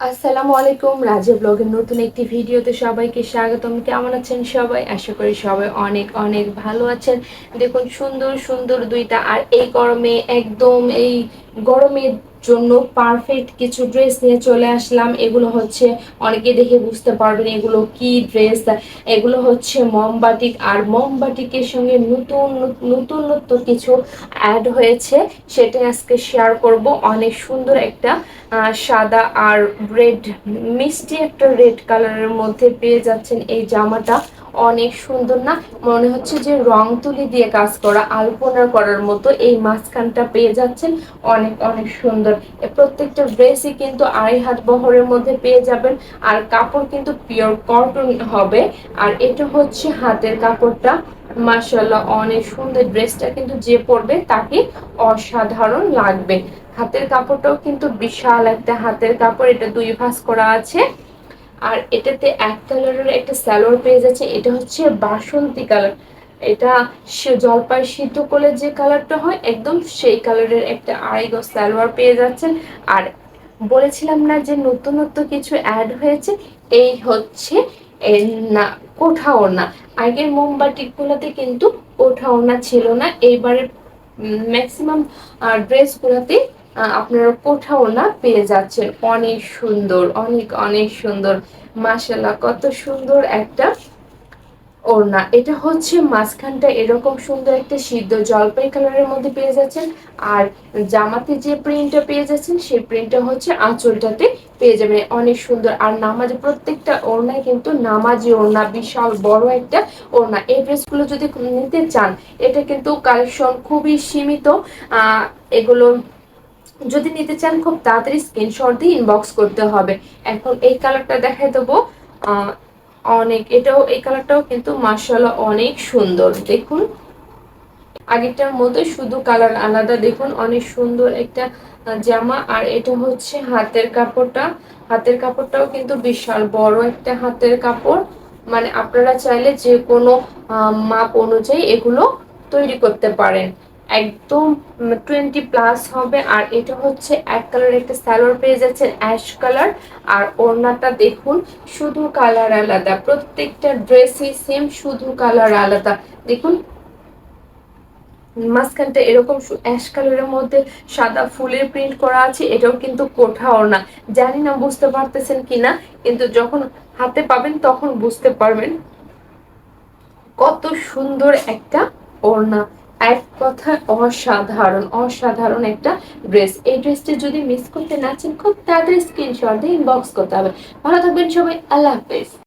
আসসালামু আলাইকুম রাজে ব্লগের নতুন একটি ভিডিওতে সবাইকে স্বাগতম। কেমন আছেন সবাই? আশা করি সবাই অনেক অনেক ভালো আছেন। দেখুন, সুন্দর সুন্দর দুইটা, আর এই গরমে, একদম এই গরমের জন্য পারফেক্ট কিছু ড্রেস নিয়ে চলে আসলাম। এগুলো হচ্ছে অনেকে দেখে বুঝতে পারবেন এগুলো কি ড্রেস এগুলো হচ্ছে মমবাটিক আর মমবাটিকের সঙ্গে নতুন নতুন নতুন কিছু অ্যাড হয়েছে। সেটা আজকে শেয়ার করব। অনেক সুন্দর একটা সাদা আর রেড মিষ্টি একটা রেড কালারের মধ্যে পেয়ে যাচ্ছেন এই জামাটা। অনেক সুন্দর না? মনে হচ্ছে যে রং তুলি দিয়ে কাজ করা, আলপনা করার মতো এই মাঝখানটা পেয়ে যাচ্ছেন অনেক অনেক সুন্দর। প্রত্যেকটা ড্রেসই কিন্তু আড়াই হাত বহরের মধ্যে পেয়ে যাবেন। আর কাপড় কিন্তু পিওর কটন হবে। আর এটা হচ্ছে হাতের কাপড়টা। মাসাল্লাহ অনেক সুন্দর ড্রেসটা কিন্তু যে পরবে তাকে অসাধারণ লাগবে। হাতের কাপড়টাও কিন্তু বিশাল একটা হাতের কাপড়, এটা দুই ভাঁজ করা আছে। আর এটাতে এক কালারের একটা স্যালোয়ার পেয়ে যাচ্ছে, এটা হচ্ছে বাসন্তী কালার। এটা জলপাই সিদ্ধ করলে যে কালারটা হয়, একদম সেই কালারের একটা আড়াই গজ সালোয়ার পেয়ে যাচ্ছেন। আর বলেছিলাম না যে নতুনত্ব কিছু অ্যাড হয়েছে, এই হচ্ছে না কোঠাও না আগের মোমবাটিগুলোতে কিন্তু কোঠাও না ছিল না, এইবারে ম্যাক্সিমাম ড্রেসগুলোতে আপনারা কোঠাও না পেয়ে যাচ্ছেন অনেক সুন্দর, অনেক অনেক সুন্দর। মাসাল্লাহ কত সুন্দর একটা ওড়না। এটা হচ্ছে মাঝখানটা এরকম সুন্দর একটা সিদ্ধ জলপাই কালারের মধ্যে পেয়ে যাচ্ছেন। আর জামাতে যে প্রিন্টটা পেয়ে যাচ্ছেন, সেই প্রিন্টটা হচ্ছে আঁচলটাতে পেয়ে যাবেন। অনেক সুন্দর। আর নামাজ প্রত্যেকটা ওড়নায় কিন্তু নামাজি ওড়না, বিশাল বড় একটা ওড়না। এই ড্রেসগুলো যদি নিতে চান, এটা কিন্তু কালেকশন খুবই সীমিত। এগুলো যদি নিতে চান, খুব তাড়াতাড়ি স্ক্রিনশট দিয়ে ইনবক্স করতে হবে। এখন এই কালারটা দেখাই দেবো। অনেক, এটাও, এই কালারটাও কিন্তু মার্শাল্লাহ অনেক সুন্দর। দেখুন, আগেরটার মতো শুধু কালার আলাদা। দেখুন, অনেক সুন্দর একটা জামা। আর এটা হচ্ছে হাতের কাপড়টা। হাতের কাপড়টাও কিন্তু বিশাল বড় একটা হাতের কাপড়। মানে আপনারা চাইলে যে কোনো মাপ অনুযায়ী এগুলো তৈরি করতে পারেন। একদম টোয়েন্টি প্লাস হবে, আর এটা হচ্ছে এক কালার একটা স্যালোয়ার পেয়ে যাচ্ছে অ্যাশ কালার আর ওড়নাটা দেখুন, শুধু কালার আলাদা, প্রত্যেকটা ড্রেসই সেম শুধু কালার আলাদা। দেখুন, মাঝখানটা এরকম অ্যাশ কালারের মধ্যে সাদা ফুলের প্রিন্ট করা আছে, এটাও কিন্তু কোঠা ওড়না। জানি না বুঝতে পারতেছেন কিনা, কিন্তু যখন হাতে পাবেন তখন বুঝতে পারবেন কত সুন্দর একটা ওড়না। এক কথায় অসাধারণ অসাধারণ একটা ড্রেস এই ড্রেসটি যদি মিস করতে না চান, খুব তাড়াতাড়ি স্ক্রিনশট দিয়ে ইনবক্স করতে হবে। ভালো থাকবেন সবাই, আল্লাহ হাফেজ।